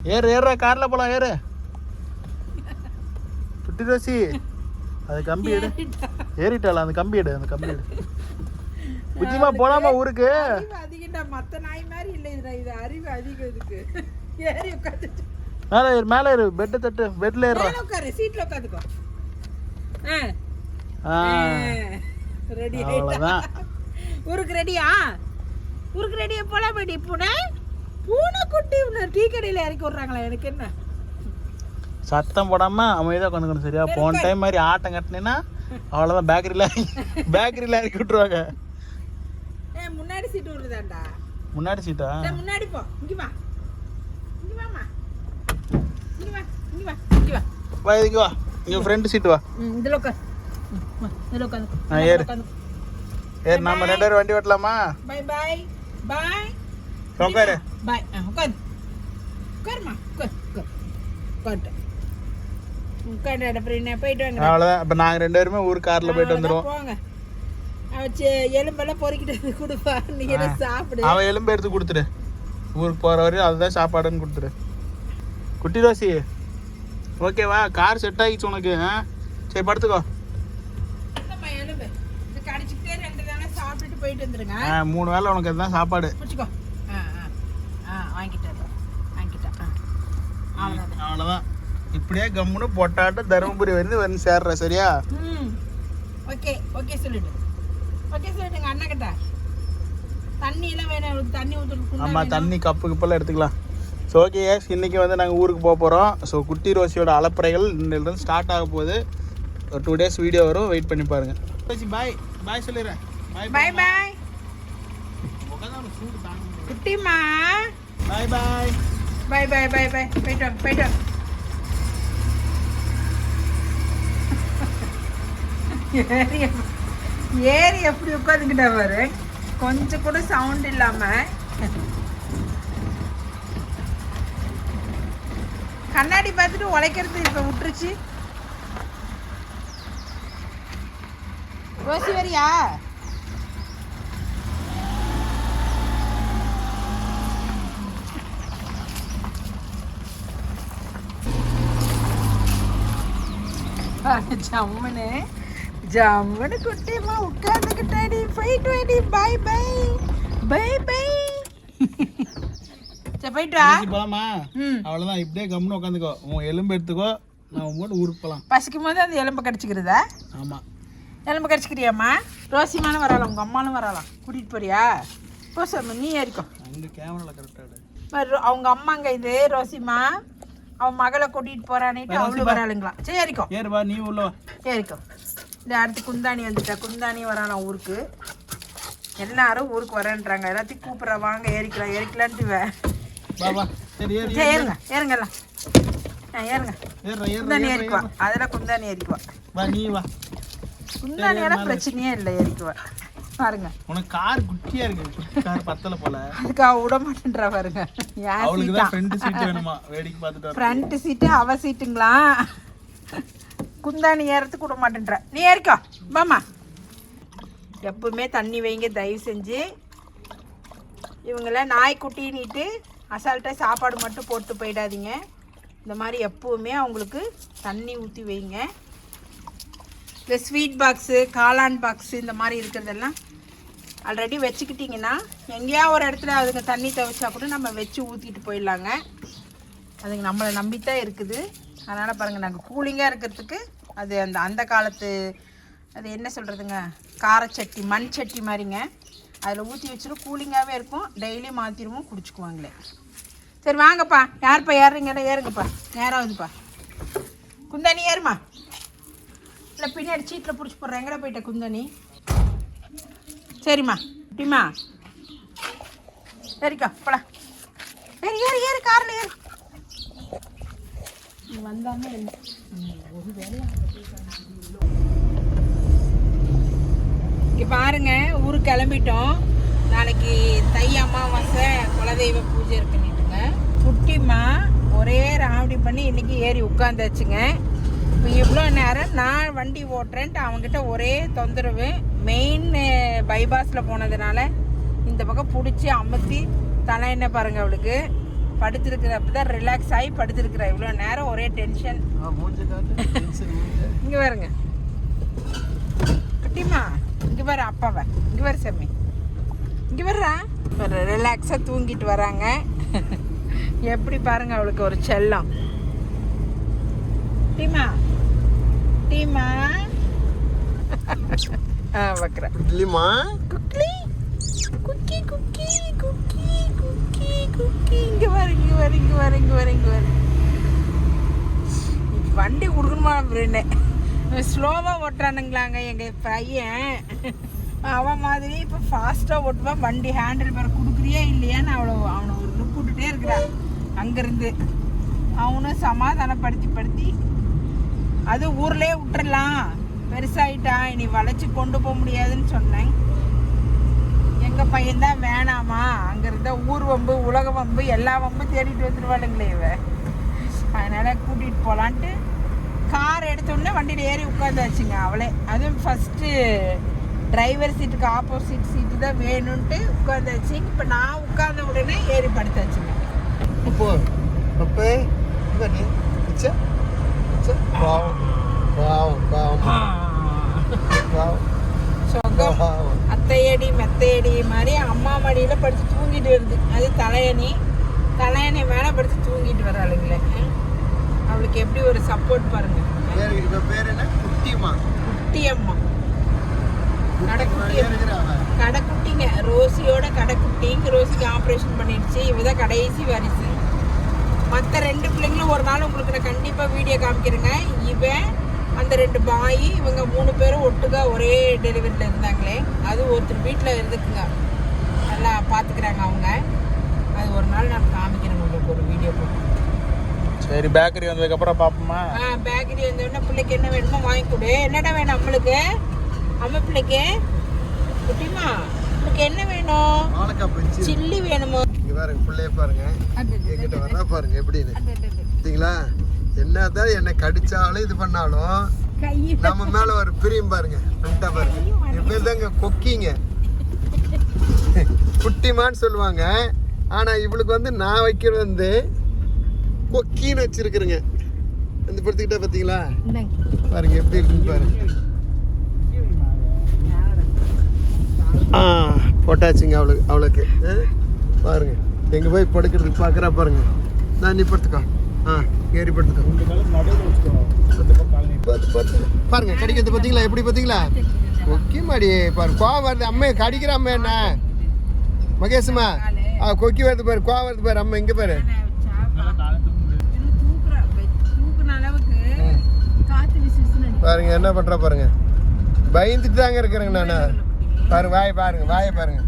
ஏறு ஏறுறா கார்ல போலாம் ஏறு. குட்டி ரோசி அது கம்பி எடு. ஏறிட்டாளா அந்த கம்பி எடு அந்த கம்பி எடு. புத்திமா போலாமா ஊருக்கு? அறிவு அதிகம்டா மத்த நாய் மாதிரி இல்லை இதுடா இது அறிவு அதிகம் இதுக்கு. ஏறி உட்காந்துட்டு மேலே ஏறு மேலே ஏறு பெட்டு தட்டு பெட்ல ஏறுறா. உட்காரு சீட்ல உட்காந்துக்கோ ஆ. ரெடி அவ்வளோதான் ஊருக்கு ரெடியா ஊருக்கு ரெடியா போலாம் பேடி பூனை? பூனை குட்டி உன்னை டீ கடையில் இறக்கி விட்றாங்களா எனக்கு என்ன? சத்தம் போடாம அமைதியாக உட்காந்துக்கணும் சரியா? போன டைம் மாதிரி ஆட்டம் கட்டினேன்னா அவ்வளோதான் பேக்கரியில் பேக்கரியில் இறக்கி விட்ருவாங்க ஏ முன்னாடி சீட்டு விடுதாண்டா முன்னாடி சீட்டா முன்னாடி போ. இங்க வா. இங்க வாமா இங்க வா இங்க வா இங்க வா. வா இதுக்கு வா. இங்கே ஃப்ரெண்டு சீட்டு வா. இதுல உட்கார். இதுல உட்காந்து ஆ, ஏறு. ஏறு நம்ம ரெண்டு பேரும் வண்டி ஓட்டலாமா? Bye bye bye. உட்காரு பை உட்காந்து உட்காருமா உட்கார் உட்கார் உட்காந்து அப்புறம் போயிட்டு வாங்க அவ்வளோதான் இப்போ நாங்கள் ரெண்டு பேருமே ஊர் காரில் போயிட்டு வந்துடுவோம் போங்க அவச்சு எலும்பெல்லாம் பொறுக்கிட்டு கொடுப்பா நீ என்ன சாப்பிடு அவன் எலும்பு எடுத்து கொடுத்துரு ஊருக்கு போகிற வரையும் அதுதான் சாப்பாடுன்னு கொடுத்துரு குட்டி ரோசி ஓகேவா கார் செட் ஆகிடுச்சு உனக்கு சரி படுத்துக்கோ மூணு வேளை உனக்கு அதுதான் சாப்பாடு பிடிச்சிக்கோ ஆ ஆ ஆ வாங்கிட்டேன் வாங்கிட்டேன் ஆ அவ்வளோதான் இப்படியே கம்முன்னு பொட்டாட்டு தருமபுரி வந்து வந்து சேர்ற சரியா? ம். ஓகே ஓகே சொல்லிடு ஓகே சொல்லிடுங்க அண்ணா கிட்ட தண்ணி எல்லாம் வேணும் தண்ணி ஊற்றுட்டு ஆமாம் தண்ணி கப்பு கப்பெல்லாம் எடுத்துக்கலாம். ஸோ ஓகே எஸ் இன்றைக்கி வந்து நாங்கள் ஊருக்கு போக போகிறோம் ஸோ குட்டி ரோசியோட அலப்பறைகள் இன்னிலிருந்து ஸ்டார்ட் ஆக போகுது. ஒரு டூ டேஸ் வீடியோ வரும். வெயிட் பண்ணி பாருங்கள் பாய் பாய் சொல்லிடுறேன். பாய் பாய் பாய் குட்டிமா bye bye bye bye bye bye போயிட்டு வாங்க போயிட்டு வாங்க ஏறி ஏறி எப்படி உட்காந்துக்கிட்டா பாரு. கொஞ்சம் கூட சவுண்ட் இல்லாம. கண்ணாடி பார்த்துட்டு உழைக்கிறது இப்ப விட்டுருச்சு. ரோசி வரியா ஜம்முன்னு ஜம்முன்னு குட்டிமா உட்காந்துக்கிட்டாடி போயிட்டு வாடி பை பை பை பை சரி போயிட்டு வா போலாமா? அவ்வளோதான் இப்படியே கம்முன்னு உட்காந்துக்கோ. உன் எலும்பு எடுத்துக்கோ நான் உங்கள்கிட்ட ஊருக்கு போகலாம் பசிக்கும் போது அந்த எலும்பை கடிச்சிக்கிறதா? ஆமாம் எலும்பு கடிச்சிக்கிறியாம்மா? ரோசிமானும் வரலாம் உங்கள் அம்மாலும் வரலாம் கூட்டிகிட்டு போறியா? போ சாமி நீ ஏறிக்கோ. அங்கே கேமராவில் கரெக்டாக அவங்க அம்மாங்க இது ரோசிமா அவன் மகளை கூட்டிகிட்டு போறானிட்டு அவளும் வராளுங்களாம் சரி ஏறிக்கோ. ஏறு வா நீ உள்ள ஏறிக்கோ. இந்த அடுத்து குந்தாணி வந்துட்டா. குந்தாணி வரானா ஊருக்கு. எல்லாரும் ஊருக்கு வரேன்றாங்க. எல்லாத்தையும் கூப்பிட்றா. வாங்க ஏறிக்கலாம் ஏறிக்கலான்ட்டு வே ஏறுங்க ஏறுங்க எல்லாம். ஏறுங்க. குந்தாணி ஏறிக்குவா. அதெல்லாம் குந்தாணி ஏறிக்குவா. குந்தாணியெல்லாம் பிரச்சனையே இல்லை ஏறிக்குவா. பாருங்க. உனக்கு கார் குட்டியா இருக்கு. கார் பத்தல போல. அதுக்கு அவ விட மாட்டேன்றா பாருங்க. அவளுக்கு தான் ஃப்ரண்ட் சீட் வேணுமா? வேடிக்கை பார்த்துட்டு ஃப்ரண்ட் சீட்டு அவ சீட்டுங்களா குந்தாணி ஏறத்துக்கு விட மாட்டேன்றா. நீ ஏறிக்கோ. பாமா எப்பவுமே தண்ணி வைங்க தயவு செஞ்சு. இவங்கள நாய்க்குட்டின்னுட்டு அசால்ட்டாக சாப்பாடு மட்டும் போட்டு போயிடாதீங்க. இந்த மாதிரி எப்பவுமே அவங்களுக்கு தண்ணி ஊற்றி வைங்க. இந்த ஸ்வீட் பாக்ஸு காளான் பாக்ஸு இந்த மாதிரி இருக்கிறதெல்லாம் ஆல்ரெடி வச்சுக்கிட்டிங்கன்னா எங்கேயா ஒரு இடத்துல அதுங்க தண்ணி துவைச்சா கூட நம்ம வச்சு ஊற்றிட்டு போயிடலாங்க. அதுங்க நம்மளை நம்பித்தான் இருக்குது. அதனால் பாருங்கள் நாங்கள் கூலிங்காக இருக்கிறதுக்கு அது அந்த அந்த காலத்து அது என்ன சொல்கிறதுங்க காரச்சட்டி மண் சட்டி மாதிரிங்க. அதில் ஊற்றி வச்சிடும் கூலிங்காகவே இருக்கும். டெய்லி மாற்றிடுவோம் குடிச்சுக்குவாங்களே. சரி வாங்கப்பா. யார்ப்பா? ஏறுறீங்களா ஏறுங்கப்பா. நேராகுதுப்பா குந்தாணி ஏறுமா இல்லை பின்னாடி சீட்டில் பிடிச்சி போடுறேன். எங்கடா போயிட்ட குந்தாணி சரிம்மா. இப்படிம்மா சரிக்கா போலாம் ஏறு ஏறு ஏறு காரில் ஏறு. வந்தாங்க இங்கே பாருங்க ஊருக்கு கிளம்பிட்டோம். நாளைக்கு தை அமாவாசை குலதெய்வ பூஜை இருக்குன்னுட்டுங்க. குட்டிம்மா ஒரே ராவடி பண்ணி இன்னைக்கு ஏறி உட்காந்தாச்சுங்க இவ்வளோ நேரம் நான் வண்டி ஓட்டுறேன்ட்டு அவங்ககிட்ட ஒரே தொந்தரவு. மெயின் பைபாஸில் போனதுனால இந்த பக்கம் பிடிச்சி அமர்த்தி தலை என்ன பாருங்க அவளுக்கு. படுத்திருக்கிறப்ப தான் ரிலாக்ஸ் ஆகி படுத்திருக்கிறா. இவ்வளோ நேரம் ஒரே டென்ஷன் இங்க பாருங்க. குட்டிமா இங்க பாரு அப்பாவை. இங்க பாரு சாமி. இங்க வர்றா ரிலாக்ஸாக தூங்கிட்டு வராங்க. எப்படி பாருங்க அவளுக்கு ஒரு செல்லம். டீமா டீமா ஆ வைக்கிறேன். இல்லைம்மா குக்லி cookie cookie cookie cookie cookie. இங்க வர இங்க வர இங்க வர இங்க வர இங்க வர வண்டி கொடுக்கணுமா அப்படின்னு. ஸ்லோவாக ஓட்டுறானுங்களாங்க எங்கள் பையன். அவன் மாதிரி இப்போ ஃபாஸ்ட்டாக ஓட்டுவான் வண்டி ஹேண்டில் பேர் கொடுக்குறியா இல்லையான்னு அவளை அவனை ஒரு லுக் விட்டுட்டே இருக்கிறான் அங்கேருந்து. அவனும் சமாதானப்படுத்தி படுத்தி அது ஊர்லேயே விட்டுறலாம். பெருசாயிட்டா இனி வளைச்சி கொண்டு போக முடியாதுன்னு சொன்னேன். எங்கள் பையன்தான் வேணாமா? அங்கே இருந்த ஊர் வம்பு உலக வம்பு எல்லா வம்பும் தேடிட்டு வந்துடுவாளுங்களே இவ. அதனால் கூட்டிகிட்டு போகலான்ட்டு கார் எடுத்தோடனே வண்டியில் ஏறி உட்காந்தாச்சுங்க அவளே. அதுவும் ஃபஸ்ட்டு டிரைவர் சீட்டுக்கு ஆப்போசிட் சீட்டு தான் வேணும்ன்ட்டு உட்காந்தாச்சு. இப்போ நான் உட்கார்ந்த உடனே ஏறி படுத்தாச்சுங்க. அப்போ அச்சா பாவம் பாவம் பாவம் பாவம் பாவம் அத்தையடி மெத்தையடி மாதிரி அம்மா மடியில் படுத்து தூங்கிட்டு வருது அது தலையணி. தலையணி மேலே படுத்து தூங்கிட்டு வராளுங்களே. அவளுக்கு எப்படி ஒரு சப்போர்ட் பாருங்க. பேர் என்ன? குட்டிமா குட்டி அம்மா கடைக்குட்டி. பேர் இருக்கிற அவன் கடைக்குட்டிங்க. ரோசியோட கடைக்குட்டிங்க. ரோசிக்கு ஆப்ரேஷன் பண்ணிடுச்சு. இவ தான் கடைசி வாரிசு. மற்ற ரெண்டு பிள்ளைங்களும் ஒரு நாள் உங்களுக்கு நான் கண்டிப்பாக வீடியோ காமிக்கிறேங்க. இவன் அந்த ரெண்டு பாய் இவங்க மூணு பேரும் ஒட்டுக்கா ஒரே டெலிவரியில் இருந்தாங்களே அது ஒருத்தர் வீட்டில் இருந்துக்குங்க. நல்லா பார்த்துக்கிறாங்க அவங்க. அது ஒரு நாள் நான் காமிக்கிறேன் உங்களுக்கு ஒரு வீடியோ போட்டு. சரி பேக்கரி வந்ததுக்கப்புறம் பார்ப்போமா ஆ பேக்கரி வந்தோடனே பிள்ளைக்கு என்ன வேணுமோ வாங்கி கொடு. என்னடா வேணும் நம்மளுக்கு? அம்மா பிள்ளைக்கு? குட்டிமா உனக்கு என்ன வேணும்? வாழைக்காய் பஞ்சு. சில்லி வேணுமோ? இங்க பாருங்க பிள்ளைய பாருங்க. எங்கிட்ட வர்றா பாருங்க எப்படின்னு. பார்த்தீங்களா? என்னதான் என்னை கடிச்சாலும் இது பண்ணாலும் நம்ம மேல ஒரு பிரியம் பாருங்க வந்துட்டா பாருங்க. என் பேர் தாங்க கொக்கிங்க. குட்டிமான்னு சொல்லுவாங்க. ஆனா இவளுக்கு வந்து நான் வைக்கிறது வந்து கொக்கின்னு வச்சிருக்கிறேங்க. இந்த படுத்துக்கிட்டா பாத்தீங்களா பாருங்க எப்படி இருக்குன்னு பாருங்க. ஆ போட்டாச்சுங்க அவளுக்கு அவளுக்கு. பாருங்க. எங்க போய் படுக்கிறதுக்கு பார்க்குறா பாருங்க. நான் நீ படுத்துக்கோ. ஆ ஏறி படுத்துக்கோ. பாருங்க கடிக்கிறது பார்த்தீங்களா எப்படி பார்த்தீங்களா கொக்கி மாடி பாரு. கோவம் வருது. அம்மையை கடிக்கிற அம்மா என்ன? மகேஷம்மா ஆ கொக்கி வருது பாரு. கோவம் வருது பாரு. அம்மா இங்கே பாரு. பாருங்க என்ன பண்றா பாருங்க. பயந்துட்டு தாங்க இருக்கிறேங்க நான். பாருங்க வாயை பாருங்க வாயை பாருங்க.